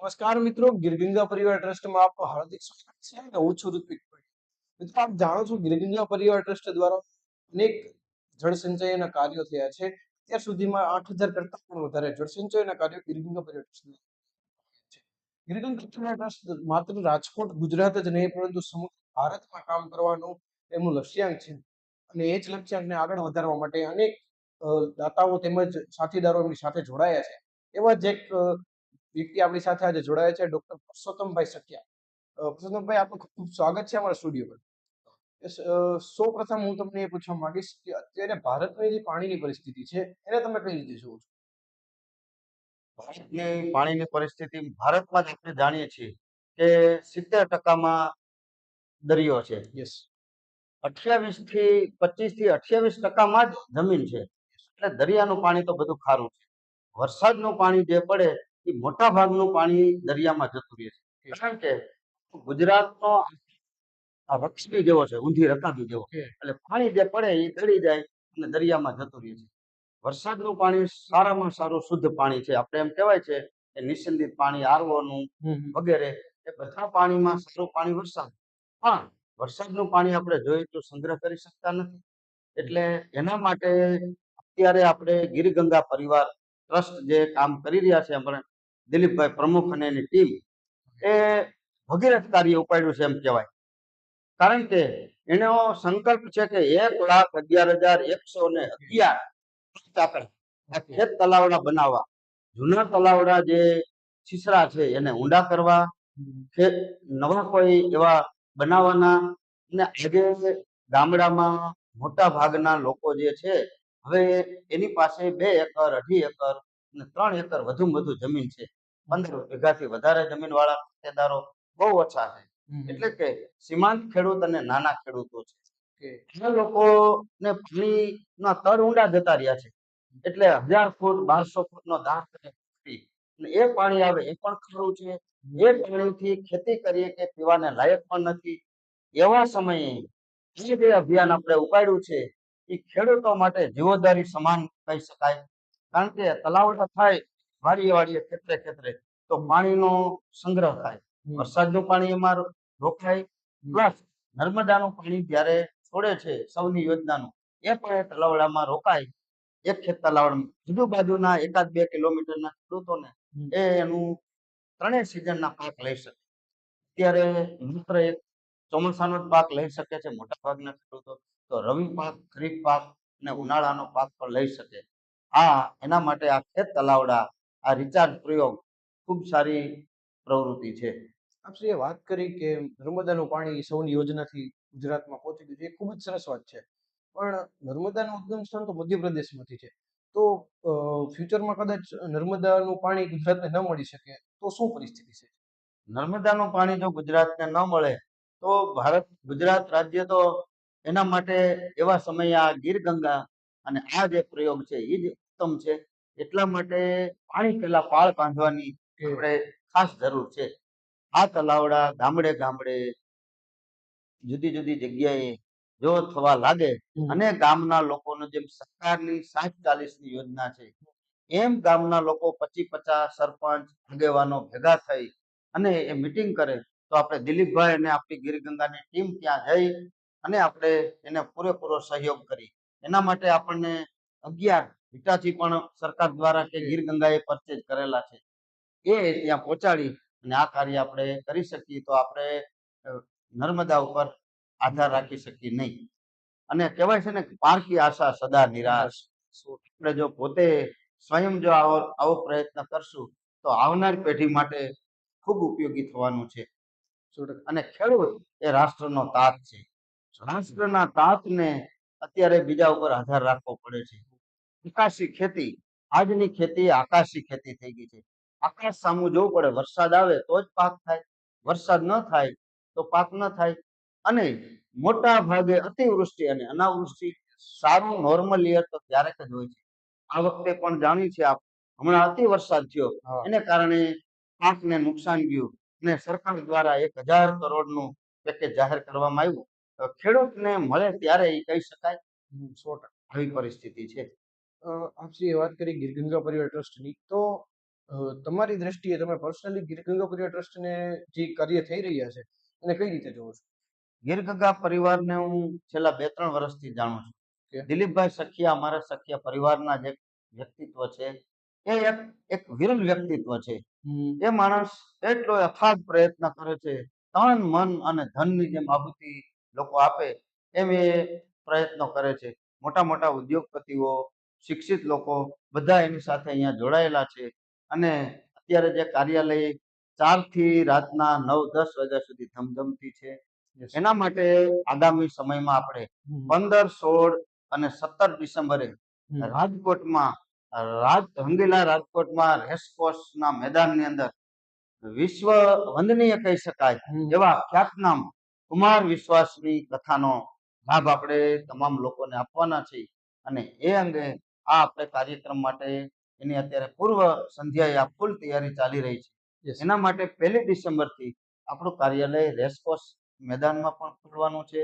નમસ્કાર મિત્રો ગિરગંગા પરિવાર ટ્રસ્ટમાં આપનું હાર્દિક સ્વાગત છે અને હું છું ઋત્વિક મિત્રો, આપ જાણો છો ગિરગંગા પરિવાર ટ્રસ્ટ દ્વારા અનેક જળ કાર્યો થયા છે અત્યાર સુધીમાં આઠ હજાર કરતા પણ વધારે જળ સંચયના કાર્યો ગિરગંગા પરિવાર ટ્રસ્ટ. ગિરગંગા પરિવાર ટ્રસ્ટ માત્ર રાજકોટ, ગુજરાત જ નહીં, પરંતુ સમગ્ર ભારતમાં કામ કરવાનું એમનું લક્ષ્યાંક છે. અને એ જ લક્ષ્યાંકને આગળ વધારવા માટે અનેક દાતાઓ તેમજ સાથીદારો એમની સાથે જોડાયા છે. એવા જ એક વ્યક્તિ આપણી સાથે આજે જોડાયા છે ડોક્ટર પુરુષોત્તમભાઈ સત્યા પુરુષોત્તમભાઈ આપનું ખૂબ સ્વાગત છે અમારા સ્ટુડિયો પર. સૌ પ્રથમ હું તમને એ પૂછવા માંગીશ કે અત્યારે ભારતની જે પાણીની પરિસ્થિતિ છે એને તમે કઈ રીતે જુઓ છો? ભારતની પાણીની પરિસ્થિતિ ભારતમાં જ આપણે જાણીએ છીએ કે સિત્તેર ટકામાં દરિયો છે. યસ. અઠ્યાવીસથી પચીસથી અઠ્યાવીસ ટકામાં જ જમીન છે. એટલે દરિયાનું પાણી તો બધું ખારું છે. વરસાદનું પાણી જે પડે એ મોટા ભાગનું પાણી દરિયામાં જતું રહે છે. કારણ કે ગુજરાતનો આ રક્ષબી જેવો છે ઊંધી રકાબી જેવો. એટલે પાણી જે પડે એ ગળી જાય અને દરિયામાં જતું રહે છે. વરસાદનું પાણી સારામાં સારું શુદ્ધ પાણી છે. આપણે એમ કહેવાય છે કે નિસંદિત પાણી આરવોનું. વગેરે એ બધા પાણીમાં સારું પાણી વરસાદ. પણ વરસાદનું પાણી આપણે જોઈએ તો સંગ્રહ કરી શકતા નથી. એટલે એના માટે અત્યારે આપણે ગીરગંગા પરિવાર ટ્રસ્ટ જે કામ કરી રહ્યા છે આપણે, દિલીપભાઈ પ્રમુખ અને એની ટીમ, એ ભગીરથ કાર્ય ઉપાડ્યું છે એમ કહેવાય. કારણ કે એનો સંકલ્પ છે કે એક લાખ અગિયાર હજાર એકસો ને અગિયાર ખેત તલાવડા બનાવવા. જૂના તલાવડા જે છીસરા છે એને ઊંડા કરવા નવા કોઈ એવા બનાવવાના અને આજે ગામડામાં મોટા ભાગના લોકો જે છે હવે એની પાસે બે એકર અઢી એકર અને ત્રણ એકર વધુ વધુ જમીન છે. પંદર વીઘાથી વધારે જમીન વાળા ખાતેદારો બહુ ઓછા છે. એટલે કે સીમાંત ખેડૂત અને નાના ખેડૂતો છે. લોકો ને પાણી ના તળ ઊંડા જતા રહ્યા છે. એટલે હજાર ફૂટ બારસો ફૂટ નો ધાર અને એ પાણી આવે એ પણ ખરું છે. એ પાણીથી ખેતી કરીએ કે પીવાને લાયક પણ નથી એવા સમયે જે જે અભિયાન આપણે ઉપાડ્યું છે એ ખેડૂતો માટે જીવોદારી સમાન કહી શકાય કારણ કે તલાવડા થાય વાડીએ વાડીએ ખેતરે ખેતરે તો પાણીનો સંગ્રહ થાય વરસાદનું પાણી એમાં રોકાય. પ્લસ નર્મદાનું પાણી જ્યારે છોડે છે સૌની યોજનાનું એ પણ એ તલાવડામાં રોકાય એક ખેત તલાવડામાં બાજુના એકાદ બે કિલોમીટરના ખેડૂતોને. એ એનું ત્રણેય સિઝનના પાક લઈ શકે. અત્યારે માત્ર એક ચોમાસાનો જ પાક લઈ શકે છે, મોટા ભાગના ખેડૂતો તો રવિ પાક, ખરીફ પાક અને ઉનાળાનો પાક પણ લઈ શકે. આ એના માટે આ ખેત તલાવડા, આ રિચાર્જ પ્રયોગ ખૂબ સારી પ્રવૃત્તિ છે. આપશ્રીએ વાત કરી કે નર્મદાનું પાણી સૌની યોજનાથી ગુજરાતમાં પહોંચી ગયું છે, એ ખૂબ જ સરસ વાત છે. પણ નર્મદાનું ઉદ્ગમ સ્થાન તો મધ્યપ્રદેશમાંથી છે. તો ફ્યુચરમાં કદાચ નર્મદાનું પાણી ગુજરાતને ન મળી શકે તો શું પરિસ્થિતિ છે? નર્મદાનું પાણી જો ગુજરાતને ન મળે તો ભારત ગુજરાત રાજ્ય તો એના માટે એવા સમયે આ ગીર ગંગા અને આ જે પ્રયોગ છે એ જ ઉત્તમ છે. એટલા માટે પાણી પહેલા પાળ બાંધવાની આપણે ખાસ જરૂર છે. આ તલાવડા ગામડે ગામડે જુદી જુદી જગ્યાએ જો થવા લાગે અને ગામના લોકોનો જેમ સરકારની સાત ચાલીસની યોજના છે એમ ગામના લોકો પચી પચાસ સરપંચ આગેવાનો ભેગા થઈ અને એ મીટિંગ કરે. તો આપણે દિલીપભાઈ અને આપણી ગિરગંગાની ટીમ ત્યાં જઈ અને આપણે એને પૂરેપૂરો સહયોગ કરી. એના માટે આપણને અગિયાર હિટાચી પણ સરકાર દ્વારા કે ગિરગંગાએ પરચેજ કરેલા છે. એ ત્યાં પહોંચાડી અને આ કાર્ય આપણે કરી શકીએ તો આપણે નર્મદા ઉપર આધાર રાખી શકીએ નહીં. અને કહેવાય છે ને પારખી પારકી આશા સદા નિરાશ. આપણે જો પોતે સ્વયં જો આવો આવો પ્રયત્ન કરશું, તો આવનાર પેઢી માટે ખૂબ ઉપયોગી થવાનું છે. અને ખેડૂત એ રાષ્ટ્રનો તાત છે. રાષ્ટ્રના તાતને અત્યારે બીજા ઉપર આધાર રાખવો પડે છે. આકાશી ખેતી આજની ખેતી આકાશી ખેતી થઈ ગઈ છે. આકાશ સામું જોવું પડે, વરસાદ આવે તો જ પાક થાય. વરસાદ ન થાય તો પાક ન થાય. અને મોટા ભાગે અતિવૃષ્ટિ અને અનાવૃષ્ટિ સારું નોર્મલ યર તો ક્યારેક જ હોય છે. આ વખતે પણ જાણ્યું છે આપ હમણાં અતિ વરસાદ થયો. એને કારણે પાકને નુકસાન ગયું અને સરકાર દ્વારા એક હજાર કરોડનું પેકેજ જાહેર કરવામાં આવ્યું. ખેડૂત ખેડૂતને મળે ત્યારે એ કહી શકાય સો આવી પરિસ્થિતિ છે. આપશી વાત કરી ગીરગંગા પરિવાર ટ્રસ્ટની. તો તમારી દ્રષ્ટિએ તમે પર્સનલી ગીરગંગા પરિવાર ટ્રસ્ટને જે કાર્ય થઈ રહ્યા છે એને કઈ રીતે જોવો છો? ગીરગંગા પરિવારને હું છેલ્લા બે ત્રણ વર્ષથી જાણું છું. દિલીપભાઈ સખિયા અમારા સખિયા પરિવારના જે વ્યક્તિત્વ છે. એ એક એક વિરલ વ્યક્તિત્વ છે. એ માણસ એટલો અથાગ પ્રયત્ન કરે છે. તન મન અને ધનની જેમ આહુતિ લોકો આપે એમ એ પ્રયત્નો કરે છે. મોટા મોટા ઉદ્યોગપતિઓ શિક્ષિત લોકો બધા એની સાથે અહીંયા જોડાયેલા છે. અને અત્યારે જે કાર્યાલય ચારથી રાતના નવ દસ વાગ્યા સુધી ધમધમતી છે. એના માટે આગામી સમયમાં આપણે પંદર સોળ અને સત્તર ડિસેમ્બરે રાજકોટમાં રાજ રંગીલા રાજકોટમાં રેસકોર્સના મેદાનની અંદર વિશ્વ વંદનીય કહી શકાય એવા ખ્યાતનામ કુમાર વિશ્વાસની કથાનો લાભ આપણે તમામ લોકોને આપવાના છે અને એ અંગે આ આપણે કાર્યક્રમ માટે એની અત્યારે પૂર્વ સંધ્યાએ આ ફૂલ તૈયારી ચાલી રહી છે. એના માટે પહેલી ડિસેમ્બરથી આપણું કાર્યાલય રેસકોર્સ મેદાનમાં પણ ખુલવાનું છે.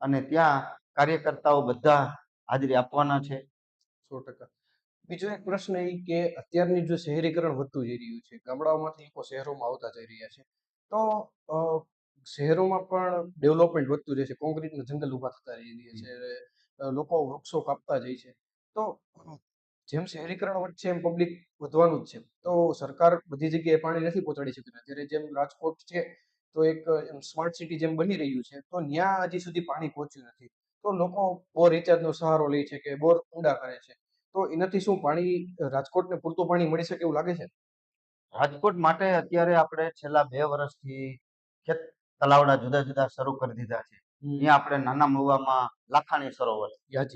અને ત્યાં કાર્યકર્તાઓ બધા હાજરી આપવાના છે. સો ટકા. બીજો એક પ્રશ્ન એ કે અત્યારની જો શહેરીકરણ વધતું જઈ રહ્યું છે ગામડાઓમાંથી લોકો શહેરોમાં આવતા જઈ રહ્યા છે તો શહેરોમાં પણ ડેવલપમેન્ટ વધતું જાય છે કોન્ક્રીટના જંગલ ઊભા થતા રહી રહ્યા છે લોકો વૃક્ષો કાપતા જાય છે. તો જેમ શહેરીકરણ વધશે એમ પબ્લિક વધવાનું જ છે. તો સરકાર બધી જગ્યાએ પાણી નથી પહોંચાડી શકતી. અત્યારે જેમ રાજકોટ છે તો એક સ્માર્ટ સિટી જેમ બની રહ્યું છે તો ત્યાં હજી સુધી પાણી પહોંચ્યું નથી. તો લોકો બોર રિચાર્જનો સહારો લે છે કે બોર ઊંડા કરે છે. તો એનાથી શું પાણી રાજકોટને પૂરતું પાણી મળી શકે એવું લાગે છે? રાજકોટ માટે અત્યારે આપણે છેલ્લા બે વર્ષથી ખેત તલાવડા જુદા જુદા શરૂ કરી દીધા છે. અહીંયા આપણે નાના મહુવામાં લાખાણી સરોવર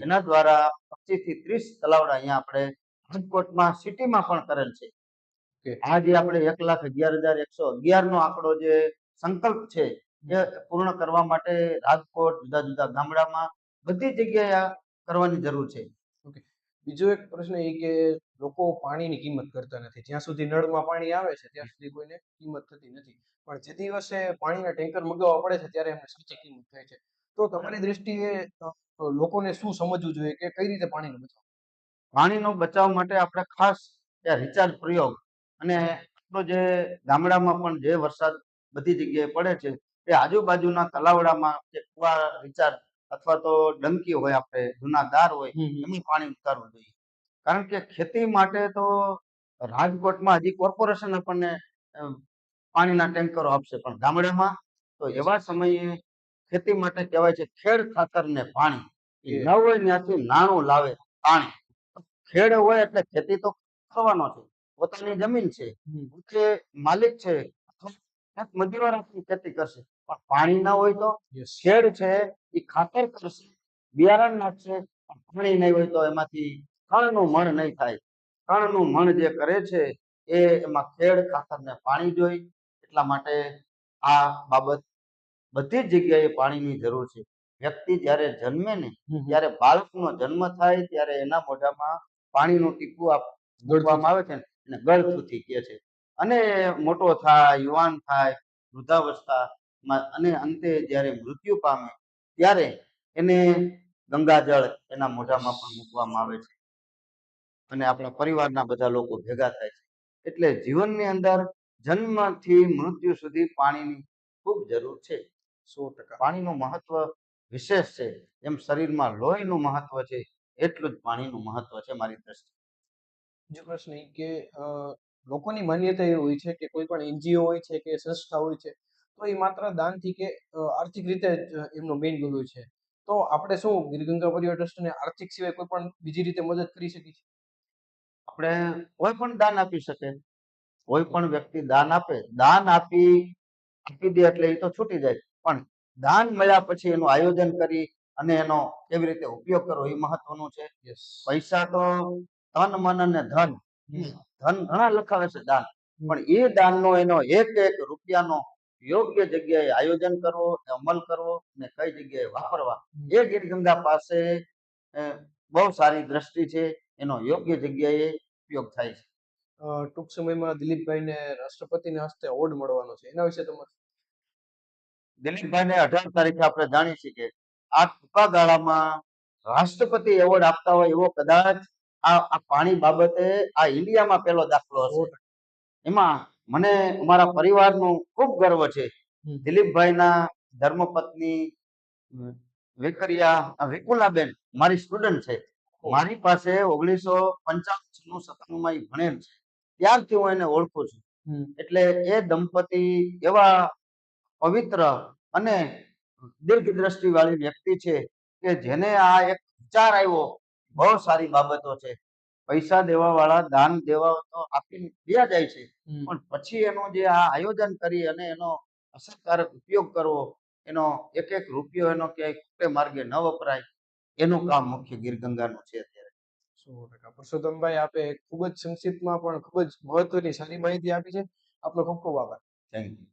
એના દ્વારા પચીસથી ત્રીસ તલાવડા અહીંયા આપણે રાજકોટમાં સિટીમાં પણ કરેલ છે. આ જે આપણે એક લાખ અગિયાર હજાર એકસો અગિયાર નો આંકડો જે સંકલ્પ છે પૂર્ણ કરવા માટે રાજકોટ જુદા જુદા ગામડામાં બધી જગ્યાએ કરવાની જરૂર છે. ઓકે. બીજો એક પ્રશ્ન એ કે લોકો પાણીની કિંમત કરતા નથી. જ્યાં સુધી નળમાં પાણી આવે છે ત્યાં સુધી કોઈને કિંમત થતી નથી. પણ જે દિવસે પાણીના ટેન્કર મગાવવા પડે છે ત્યારે એમને સાચી કિંમત થાય છે. તો તમારી દ્રષ્ટિએ લોકોને શું સમજવું જોઈએ કે કઈ રીતે પાણીનો બચાવ? પાણીનો બચાવ માટે આપણે ખાસ રિચાર્જ પ્રયોગ અને આપણો જે ગામડામાં પણ જે વરસાદ બધી જગ્યાએ પડે છે એ આજુબાજુના તલાવડામાં જે કુવા વિચાર અથવા તો ડંકી હોય આપણે જૂના દાર હોય એમાં પાણી ઉતારવું જોઈએ. કારણ કે ખેતી માટે તો રાજકોટમાં હજી કોર્પોરેશન આપણને પાણીના ટેન્કરો આપશે. પણ ગામડામાં તો એવા સમયે ખેતી માટે કહેવાય છે ખેડ ખાતર ને પાણી ન હોય ત્યાંથી નાણું લાવે પાણી. ખેડ હોય એટલે ખેતી તો થવાનો છે. પોતાની જમીન છે. જે માલિક છે મજૂરો રાખી ખેતી કરશે. પણ પાણી ના હોય તો શેડ છે એ ખાતર કરશે. બિયારણ નાખશે પણ પાણી નહીં હોય તો એમાંથી કણનું મણ નહીં થાય. કણનું મણ જે કરે છે એ એમાં ખેડ ખાતર ને પાણી જોઈ એટલા માટે આ બાબત બધી જ જગ્યાએ પાણીની જરૂર છે. વ્યક્તિ જ્યારે જન્મે ને ત્યારે બાળકનો જન્મ થાય ત્યારે એના મોઢામાં પાણીનું ટીપું આપવામાં આવે છે ને ગળથુથી કહે છે. અને મોટો થાય યુવાન થાય વૃદ્ધાવસ્થામાં અને અંતે જ્યારે મૃત્યુ પામે ત્યારે એને ગંગાજળ એના મોઢામાં પણ મૂકવામાં આવે છે. અને આપણા પરિવારના બધા લોકો ભેગા થાય છે. એટલે જીવનની અંદર જન્મથી મૃત્યુ સુધી પાણીની ખૂબ જરૂર છે. સો ટકા. પાણીનું મહત્વ વિશેષ છે. એમ શરીરમાં લોહીનું મહત્વ છે એટલું જ પાણીનું મહત્વ છે મારી દ્રષ્ટિએ. બીજો પ્રશ્ન એ કે લોકોની માન્યતા એવી હોય છે કે કોઈ પણ એનજીઓ હોય છે કે સંસ્થા હોય છે તો એ માત્ર દાનથી કે આર્થિક રીતે જ એમનો મેઇન ગોલ હોય છે. તો આપણે શું ગીરગંગા પરિવાર ટ્રસ્ટને આર્થિક સિવાય કોઈ પણ બીજી રીતે મદદ કરી શકીએ આપણે કોઈ પણ દાન આપી શકે. કોઈ પણ વ્યક્તિ દાન આપે. દાન આપી આપી દે એટલે એ તો છૂટી જાય. પણ દાન મળ્યા પછી એનું આયોજન કરી અને એનો કેવી રીતે ઉપયોગ કરવો એ મહત્વનું છે. પૈસા તો તન મન અને ધન. ધન ઘણા લખાવે છે દાન. પણ એ દાનનો એનો એક એક રૂપિયાનો યોગ્ય જગ્યાએ આયોજન કરવો અમલ કરવો અને કઈ જગ્યાએ વાપરવા એ ગીરગંગા પાસે બહુ સારી દ્રષ્ટિ છે. એનો યોગ્ય જગ્યાએ ઉપયોગ થાય છે. ટૂંક સમયમાં દિલીપભાઈને રાષ્ટ્રપતિના હસ્તે એવોર્ડ મળવાનો છે. એના વિશે તમારે? દિલીપભાઈને અઢાર તારીખે આપણે જાણીએ છીએ કે આ ટૂંકા ગાળામાં રાષ્ટ્રપતિ એવોર્ડ આપતા હોય એવો કદાચ આ પાણી બાબતે આ ઇન્ડિયામાં પેલો દાખલો હશે. એમાં મને મારા પરિવારનું ખૂબ ગર્વ છે. દિલીપભાઈના ધર્મપત્ની વેકરિયા અ, મારી સ્ટુડન્ટ છે. મારી પાસે ઓગણીસો પંચાવન છન્નું સત્તાણું માં ભણેલ છે. ત્યારથી હું એને ઓળખું છું. એટલે એ દંપતી એવા પવિત્ર અને દીર્ઘ દ્રષ્ટિ વાળી વ્યક્તિ છે કે જેને આ એક વિચાર આવ્યો બહુ સારી બાબતો છે. પૈસા દેવા વાળા દાન દેવા તો આપીને દિયા જાય છે. પણ પછી એનો જે આ આયોજન કરી અને એનો અસરકારક ઉપયોગ કરવો એનો એક એક રૂપિયો એનો ક્યાંય ખોટે માર્ગે ન વપરાય એનું કામ મુખ્ય ગીર ગંગાનું છે અત્યારે. સો ટકા. પુરુષોત્તમભાઈ આપે ખૂબ જ સંક્ષિપ્તમાં પણ ખૂબ જ મહત્વની સારી માહિતી આપી છે. આપનો ખૂબ ખૂબ આભાર. Thank you